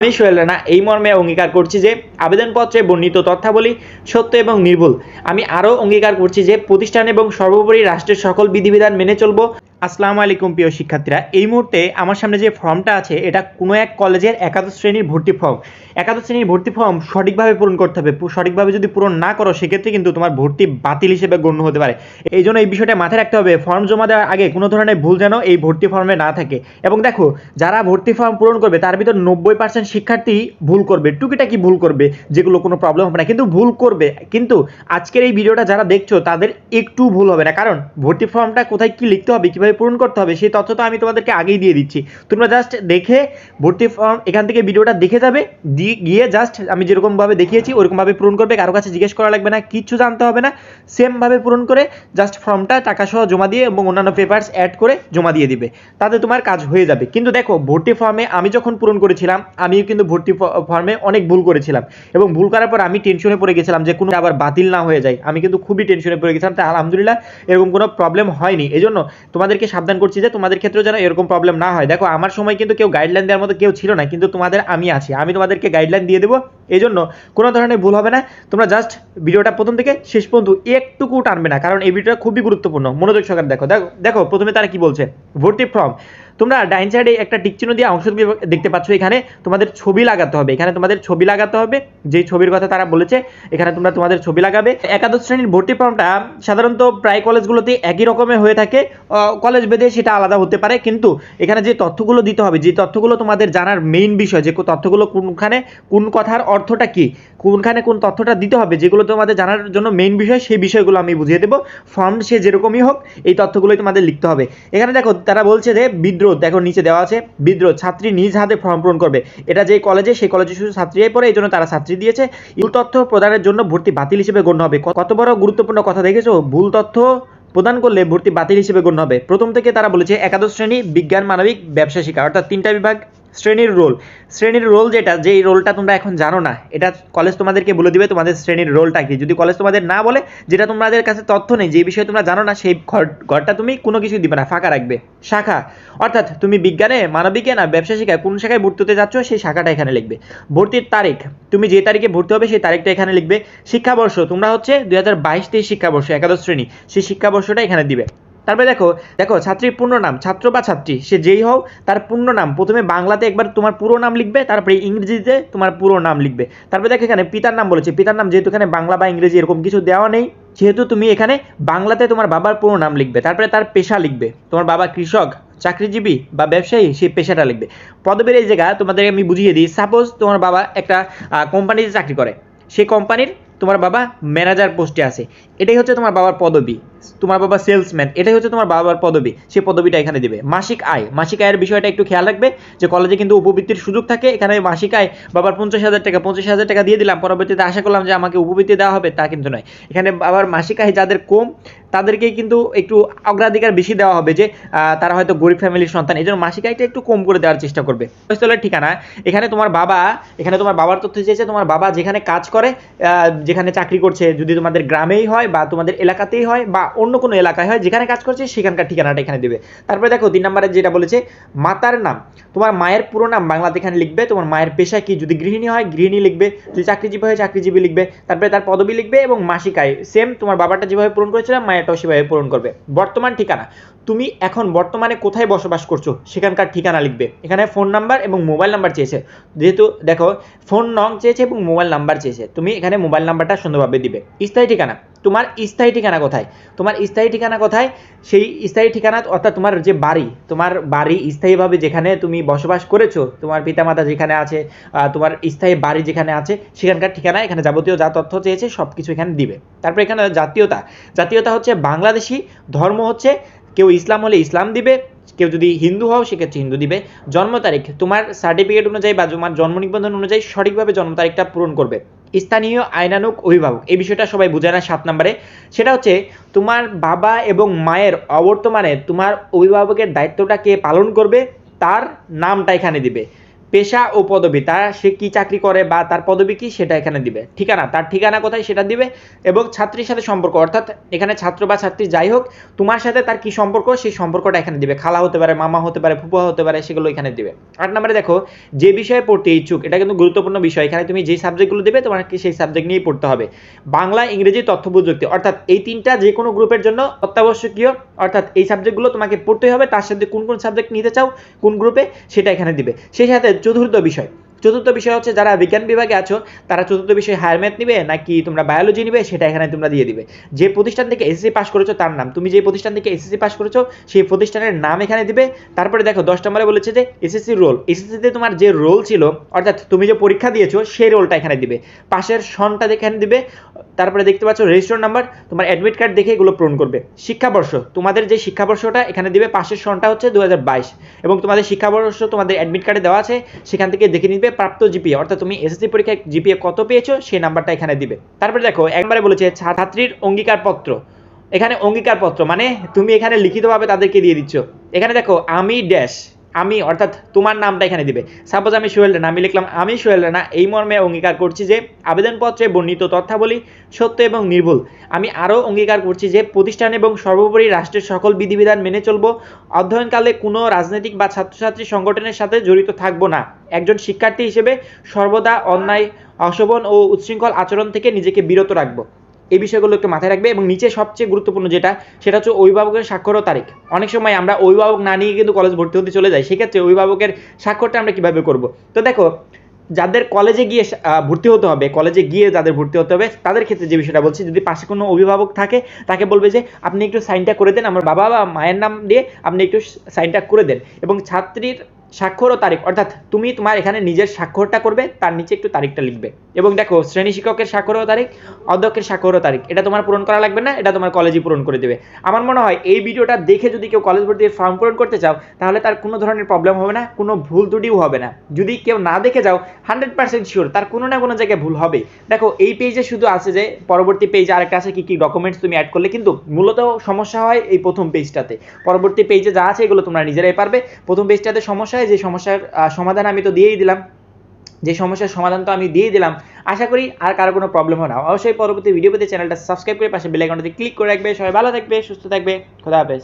আমি সোহেল রানা, এই মর্মে অঙ্গীকার করছি যে আবেদনপত্রে বর্ণিত তথ্যাবলী সত্য এবং নির্ভুল। আমি আরও অঙ্গীকার করছি যে প্রতিষ্ঠান এবং সর্বোপরি রাষ্ট্রের সকল বিধিবিধান মেনে চলবো আসসালামু আলাইকুম প্রিয় শিক্ষার্থীরা। এই মুহূর্তে আমার সামনে যে ফর্মটা আছে, এটা কোনো এক কলেজের একাদশ শ্রেণির ভর্তি ফর্ম। একাদশ শ্রেণির ভর্তি ফর্ম সঠিকভাবে পূরণ করতে হবে। সঠিকভাবে যদি পূরণ না করো, সেক্ষেত্রে কিন্তু তোমার ভর্তি বাতিল হিসেবে গণ্য হতে পারে। এই জন্য এই বিষয়টা মাথায় রাখতে হবে। ফর্ম জমা দেওয়ার আগে কোনো ধরনের ভুল যেন এই ভর্তি ফর্মে না থাকে। এবং দেখো, যারা ভর্তি ফর্ম পূরণ করবে, তার ভিতর নব্বই পার্সেন্ট শিক্ষার্থী ভুল করবে। টুকিটাকি ভুল করবে, যেগুলো কোনো প্রবলেম হবে না। কিন্তু ভুল করবে। কিন্তু আজকের এই ভিডিওটা যারা দেখছ, তাদের একটু ভুল হবে না। কারণ ভর্তি ফর্মটা কোথায় কি লিখতে হবে, কীভাবে পূরণ করতে হবে, সেই তথ্য তো আমি তোমাদেরকে আগেই দিয়ে দিচ্ছি। তোমরা জাস্ট দেখে ভর্তি ফর্ম এখান থেকে ভিডিওটা দেখে যাবে গিয়ে জাস্ট আমি যেরকমভাবে দেখিয়েছি, ওরকমভাবে পূরণ করবে, কারও কাছে জিজ্ঞেস করা লাগবে না, কিচ্ছু জানতে হবে না সেমভাবে পূরণ করে জাস্ট ফর্মটা টাকা সহ জমা দিয়ে এবং অন্যান্য পেপারস অ্যাড করে জমা দিয়ে দিবে। তাতে তোমার কাজ হয়ে যাবে। কিন্তু দেখো, ভর্তি ফর্মে আমি যখন পূরণ করেছিলাম, আমিও কিন্তু ভর্তি ফর্মে অনেক ভুল করেছিলাম। এবং ভুল করার পর আমি টেনশনে পড়ে গেছিলাম যে কোনো আবার বাতিল না হয়ে যায়। আমি কিন্তু খুবই টেনশনে পড়ে গেছিলাম, তাই আলহামদুলিল্লাহ এরকম কোনো প্রবলেম হয়নি। এই জন্য তোমাদেরকে সাবধান করছি যে তোমাদের ক্ষেত্রেও যেন এরকম প্রবলেম না হয়। দেখো, আমার সময় কিন্তু কেউ গাইডলাইন দেওয়ার মতো কেউ ছিল না, কিন্তু তোমাদের আমি আছি। আমি তোমাদেরকে গাইডলাইন দিয়ে দেবো এই জন্য কোনো ধরনের ভুল হবে না। তোমরা জাস্ট ভিডিওটা প্রথম থেকে শেষ পর্যন্ত একটুকু টানবে না, কারণ এই ভিডিওটা খুবই গুরুত্বপূর্ণ। মনোযোগ সহকারে দেখো। দেখো দেখো, প্রথমে তারা কি বলছে? ভর্তি ফর্ম তোমরা ডাইন সাইডে একটা টিকচিহ্ন দিয়ে অংশ দেখতে পাচ্ছ এখানে তোমাদের ছবি লাগাতে হবে। এখানে তোমাদের ছবি লাগাতে হবে। যেই ছবির কথা তারা বলেছে, এখানে তোমরা তোমাদের ছবি লাগাবে। একাদশ শ্রেণির ভর্তি ফর্মটা সাধারণত প্রায় কলেজগুলোতে একই রকমের হয়ে থাকে। কলেজ ভেদে সেটা আলাদা হতে পারে। কিন্তু এখানে যে তথ্যগুলো দিতে হবে, যে তথ্যগুলো তোমাদের জানার মেইন বিষয়, যে তথ্যগুলো কোনখানে কোন কথার অর্থটা কি, কোনখানে কোন তথ্যটা দিতে হবে, যেগুলো তোমাদের জানার জন্য মেইন বিষয়, সেই বিষয়গুলো আমি বুঝিয়ে দেবো। ফর্ম সে যেরকমই হোক, এই তথ্যগুলোই তোমাদের লিখতে হবে। এখানে দেখো, তারা বলছে যে বিদ্রোহ দেখো নিচে দেওয়া আছে, বিদ্রোহ, ছাত্রী নিজ হাতে ফর্ম পূরণ করবে। এটা যে কলেজে সেই কলেজে শুধু ছাত্রীরাই পড়ে, এই জন্য তারা ছাত্রী দিয়েছে। ইউ তথ্য প্রদানের জন্য ভর্তি বাতিল হিসেবে গণ্য হবে। কত বড় গুরুত্বপূর্ণ কথা দেখেছ? ভুল তথ্য প্রদান করলে ভর্তি বাতিল হিসেবে গণ্য হবে। প্রথম থেকে তারা বলেছে, একাদশ শ্রেণি বিজ্ঞান, মানবিক ব্যবসা শিক্ষা। অর্থাৎ তিনটা বিভাগ শ্রেণির রোল শ্রেণির রোল যেটা, যেই রোলটা তোমরা এখন জানো না, এটা কলেজ তোমাদেরকে বলে দিবে তোমাদের শ্রেণির রোলটা কি। যদি কলেজ তোমাদের না বলে, যেটা তোমাদের কাছে তথ্য নেই যে বিষয়ে তোমরা জানো না, সেই ঘর, ঘরটা তুমি কোনো কিছু দিবে না, ফাঁকা রাখবে। শাখা। অর্থাৎ তুমি বিজ্ঞানে, মানবিকে না ব্যবসা শিক্ষায় কোন শাখায় ভর্তি হতে যাচ্ছ, সেই শাখাটা এখানে লিখবে। ভর্তির তারিখ। তুমি যে তারিখে ভর্তি হবে, সেই তারিখটা এখানে লিখবে। শিক্ষাবর্ষ, তোমরা হচ্ছে দুই হাজার বাইশ তেইশ শিক্ষাবর্ষ, একাদশ শ্রেণি, সেই শিক্ষাবর্ষটা এখানে দিবে। তারপরে দেখো দেখো, ছাত্রীর পূর্ণ নাম, ছাত্র বা ছাত্রী, সে যেই হোক, তার পূর্ণ নাম, প্রথমে বাংলাতে একবার তোমার পুরো নাম লিখবে, তারপরে ইংরেজিতে তোমার পুরো নাম লিখবে। তারপরে দেখো এখানে পিতার নাম বলেছে, পিতার নাম যেহেতু এখানে বাংলা বা ইংরেজি এরকম কিছু দেওয়া নেই যেহেতু তুমি এখানে বাংলাতে তোমার বাবার পুরো নাম লিখবে, তারপরে তার পেশা লিখবে। তোমার বাবা কৃষক, চাকরিজীবী বা ব্যবসায়ী সেই পেশাটা লিখবে। পদবীর এই জায়গা তোমাদের আমি বুঝিয়ে দিই সাপোজ তোমার বাবা একটা কোম্পানিতে চাকরি করে সেই কোম্পানির তোমার বাবা ম্যানেজার পোস্টে আছে, এটাই হচ্ছে তোমার বাবার পদবী। তোমার বাবা সেলসম্যান এটাই হচ্ছে তোমার বাবার পদবী সেই পদবিটা এখানে দিবে। মাসিক আয়, মাসিক আয়ের বিষয়টা একটু খেয়াল রাখবে, যে কলেজে কিন্তু উপবৃত্তির সুযোগ থাকে, এখানে মাসিক আয়, বাবার পঞ্চাশ হাজার টাকা, পঞ্চাশ হাজার টাকা দিয়ে দিলাম, পরবর্তীতে আশা করলাম যে আমাকে উপবৃত্তি দেওয়া হবে, তা কিন্তু নয়। এখানে বাবার মাসিক আয় যাদের কম, তাদেরকে কিন্তু একটু অগ্রাধিকার বেশি দেওয়া হবে যে তারা হয়তো গরিব ফ্যামিলির সন্তান এই জন্য মাসিক আয়টা একটু কম করে দেওয়ার চেষ্টা করবে। স্থলের ঠিকানা, এখানে তোমার বাবা, এখানে তোমার বাবার তথ্য চেয়েছে, তোমার বাবা যেখানে কাজ করে যেখানে চাকরি করছে, যদি তোমাদের গ্রামেই হয় বা তোমাদের এলাকাতেই হয় বা অন্য কোনো এলাকায় হয়, যেখানে কাজ করছে সেখানকার ঠিকানাটা এখানে দেবে। তারপরে দেখো, তিন নম্বরে যেটা বলেছে, মাতার নাম। তোমার মায়ের পুরো নাম বাংলাতে এখানে লিখবে, তোমার মায়ের পেশা কি? যদি গৃহিণী হয়, গৃহিণী লিখবে, যদি চাকরিজীবী হয়, চাকরিজীবী লিখবে, তারপরে তার পদবি লিখবে এবং মাসিক আয়। সেম তোমার বাবাটা যেভাবে পূরণ করেছিলাম মায়েরটাও সেভাবে পূরণ করবে। বর্তমান ঠিকানা। তুমি এখন বর্তমানে কোথায় বসবাস করছ, সেখানকার ঠিকানা লিখবে। এখানে ফোন নাম্বার এবং মোবাইল নাম্বার চেয়েছে। যেহেতু দেখো ফোন নং চেয়েছে এবং মোবাইল নাম্বার চেয়েছে। তুমি এখানে মোবাইল নাম্বারটা সুন্দরভাবে দিবে। স্থায়ী ঠিকানা। তোমার স্থায়ী ঠিকানা কোথায়? তোমার স্থায়ী ঠিকানা কোথায়? সেই স্থায়ী ঠিকানা অর্থাৎ তোমার যে বাড়ি, তোমার বাড়ি স্থায়ীভাবে যেখানে তুমি বসবাস করেছ, তোমার পিতামাতা যেখানে আছে তোমার স্থায়ী বাড়ি যেখানে আছে, সেখানকার ঠিকানা, এখানে যাবতীয় যা তথ্য চেয়েছে সব কিছু এখানে দিবে। তারপর এখানে জাতীয়তা। জাতীয়তা হচ্ছে বাংলাদেশি, ধর্ম হচ্ছে কেউ ইসলাম হলে ইসলাম দিবে, কেউ যদি হিন্দু হও সেক্ষেত্রে হিন্দু দিবে। জন্ম তারিখ, তোমার সার্টিফিকেট অনুযায়ী বা তোমার জন্ম নিবন্ধন অনুযায়ী সঠিকভাবে জন্ম তারিখটা পূরণ করবে। স্থানীয় আইনানুক অভিভাবক, এই বিষয়টা সবাই বুঝে না সাত নম্বরে, সেটা হচ্ছে তোমার বাবা এবং মায়ের অবর্তমানে তোমার অভিভাবকের দায়িত্বটা কে পালন করবে? তার নামটা এখানে দিবে। পেশা ও পদবি তার সে কি চাকরি করে বা তার পদবি কি সেটা এখানে দিবে। ঠিকানা, তার ঠিকানা কোথায় সেটা দিবে এবং ছাত্রীর সাথে সম্পর্ক, অর্থাৎ এখানে ছাত্র বা ছাত্রী যাই হোক, তোমার সাথে তার কি সম্পর্ক, সেই সম্পর্কটা এখানে দিবে। খালা হতে পারে, মামা হতে পারে ফুপুয়া হতে পারে, সেগুলো এখানে দিবে। আট নম্বরে দেখো, যে বিষয়ে পড়তে ইচ্ছুক, এটা কিন্তু গুরুত্বপূর্ণ বিষয়, এখানে তুমি যে সাবজেক্টগুলো দেবে তোমাকে সেই সাবজেক্ট নিয়েই পড়তে হবে। বাংলা, ইংরেজি, তথ্য প্রযুক্তি, অর্থাৎ এই তিনটা যে কোনো গ্রুপের জন্য অত্যাবশ্যকীয় অর্থাৎ এই সাবজেক্টগুলো তোমাকে পড়তেই হবে, তার সাথে কোন কোন সাবজেক্ট নিতে চাও, কোন গ্রুপে, সেটা এখানে দিবে। সেই সাথে চতুর্থ বিষয় চতুর্থ বিষয় হচ্ছে যারা বিজ্ঞান বিভাগে আছো, তারা চতুর্থ বিষয় হায়ার ম্যাথ নিবে নাকি তোমরা বায়োলজি নিবে, সেটা এখানে তোমরা দিয়ে দিবে। যে প্রতিষ্ঠান থেকে এসএসসি পাস করেছ তার নাম। তুমি যে প্রতিষ্ঠান থেকে এসএসসি পাস করেছ, সেই প্রতিষ্ঠানের নাম এখানে দিবে। তারপরে দেখো, দশ নম্বরে বলেছে যে এসএসসি রোল এসএসসিতে তোমার যে রোল ছিল, অর্থাৎ তুমি যে পরীক্ষা দিয়েছ, সেই রোলটা এখানে দিবে। পাশের সনটা এখানে দিবে। তারপরে দেখতে পাচ্ছ রেজিস্টার নাম্বার তোমার অ্যাডমিট কার্ড দেখে এগুলো পূরণ করবে। শিক্ষাবর্ষ, তোমাদের যে শিক্ষাবর্ষটা এখানে দিবে, পাশের সনটা হচ্ছে দু হাজার বাইশ। এবং তোমাদের শিক্ষাবর্ষ তোমাদের অ্যাডমিট কার্ডে দেওয়া আছে, সেখান থেকে দেখে নিবে। প্রাপ্ত জিপিএ, অর্থাৎ তুমি এসএসসি পরীক্ষায় জিপিএ কত পেয়েছ, সেই নাম্বারটা এখানে দিবে। তারপরে দেখো, একবারে বলেছে ছাত্রীর অঙ্গীকারপত্র। এখানে অঙ্গীকারপত্র মানে তুমি এখানে লিখিতভাবে তাদেরকে দিয়ে দিচ্ছ। এখানে দেখো, আমি ড্যাশ আমি, অর্থাৎ তোমার নামটা এখানে দিবে। সাপোজ আমি সোহেল রানা আমি লিখলাম, আমি সোহেল রানা, এই মর্মে অঙ্গীকার করছি যে আবেদনপত্রে বর্ণিত তথ্যাবলী সত্য এবং নির্ভুল। আমি আরও অঙ্গীকার করছি যে প্রতিষ্ঠান এবং সর্বোপরি রাষ্ট্রের সকল বিধিবিধান মেনে চলব। অধ্যয়নকালে কোনো রাজনৈতিক বা ছাত্রছাত্রী সংগঠনের সাথে জড়িত থাকব না। একজন শিক্ষার্থী হিসেবে সর্বদা অন্যায়, অশোভন ও উচ্ছৃঙ্খল আচরণ থেকে নিজেকে বিরত রাখব। এই বিষয়গুলো একটু মাথায় রাখবে এবং নিচে সবচেয়ে গুরুত্বপূর্ণ যেটা, সেটা হচ্ছে অভিভাবকের স্বাক্ষর ও তারিখ। অনেক সময় আমরা অভিভাবক না নিয়ে কিন্তু কলেজ ভর্তি হতে চলে যাই, সেক্ষেত্রে অভিভাবকের স্বাক্ষরটা আমরা কীভাবে করব? তো দেখো, যাদের কলেজে গিয়ে ভর্তি হতে হবে কলেজে গিয়ে যাদের ভর্তি হতে হবে, তাদের ক্ষেত্রে যে বিষয়টা বলছি, যদি পাশে কোনো অভিভাবক থাকে, তাকে বলবে যে, আপনি একটু সাইনটা করে দেন, আমার বাবা বা মায়ের নাম দিয়ে আপনি একটু সাইনটা করে দেন। এবং ছাত্রীর স্বাক্ষর ও তারিখ, অর্থাৎ তুমি তোমার এখানে নিজের স্বাক্ষরটা করবে, তার নিচে একটু তারিখটা লিখবে। এবং দেখো, শ্রেণি শিক্ষকের স্বাক্ষর ও তারিখ, অধ্যক্ষের স্বাক্ষর ও তারিখ। এটা তোমার পূরণ করা লাগবে না, এটা তোমার কলেজই পূরণ করে দেবে। আমার মনে হয় এই ভিডিওটা দেখে যদি কেউ কলেজ ভর্তির ফর্ম পূরণ করতে চাও, তাহলে তার কোনো ধরনের প্রবলেম হবে না, কোনো ভুল ত্রুটিও হবে না। যদি কেউ না দেখে যাও হান্ড্রেড পার্সেন্ট শিওর তার কোনো না কোনো জায়গায় ভুল হবে। দেখো, এই পেজে শুধু আছে যে, পরবর্তী পেজে আরেকটা আছে, কি কি ডকুমেন্টস তুমি অ্যাড করলে, কিন্তু মূলত সমস্যা হয় এই প্রথম পেজটাতে পরবর্তী পেজে যা আছে, এগুলো তোমরা নিজেরাই পারবে। প্রথম পেজটাতে সমস্যা হয়, যে সমস্যার সমাধান আমি তো দিয়েই দিলাম। যে সমস্যার সমাধান তো আমি দিয়ে দিলাম। আশা করি আর কারও কোনো প্রবলেম হয় না। অবশ্যই পরবর্তী ভিডিও পেতে চ্যানেলটা সাবস্ক্রাইব করে পাশে বেল আইকনটাতে ক্লিক করে রাখবে। সবাই ভালো থাকবে, সুস্থ থাকবে। খোদা হাফেজ।